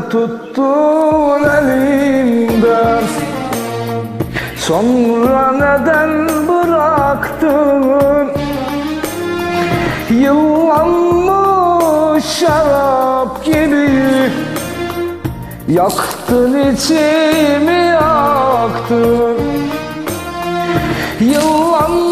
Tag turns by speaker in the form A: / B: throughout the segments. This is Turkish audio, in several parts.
A: tuttun elimden Sonra neden bıraktın? Yıllanmış şarap gibi Yaktın içimi yaktın. Yıllanmış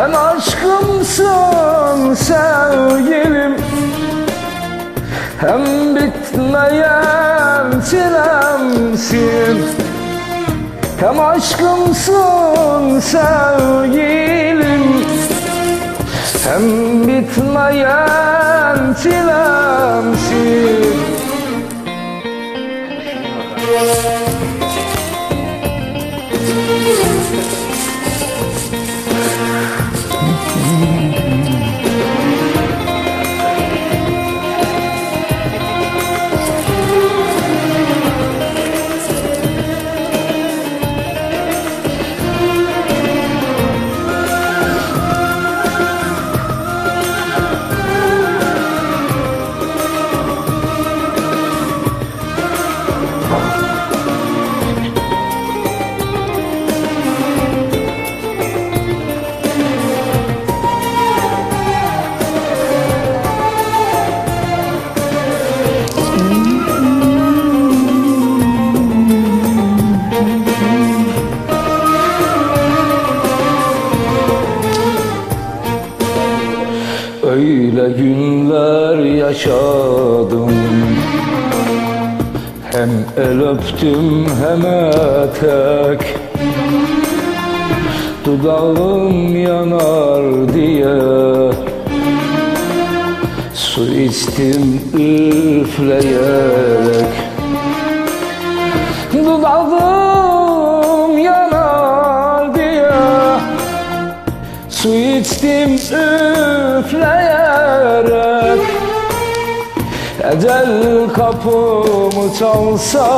A: Hem aşkımsın sevgilim. Hem bitmeyen çilemsin. Hem aşkımsın sevgilim. Hem bitmeyen çilemsin Öyle günler yaşadım. Hem el öptüm hem etek. Dudağım yanar diye. Su içtim üfleyerek. Dudağım içtim üfleyerek. Ecel kapımı çalsa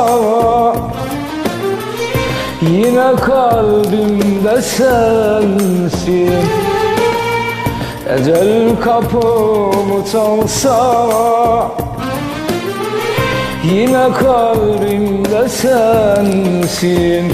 A: Yine kalbimde sensin. Ecel kapımı çalsa Yine kalbimde sensin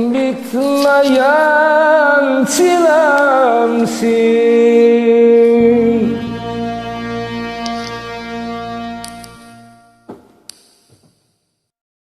A: bitmeyen çilemsin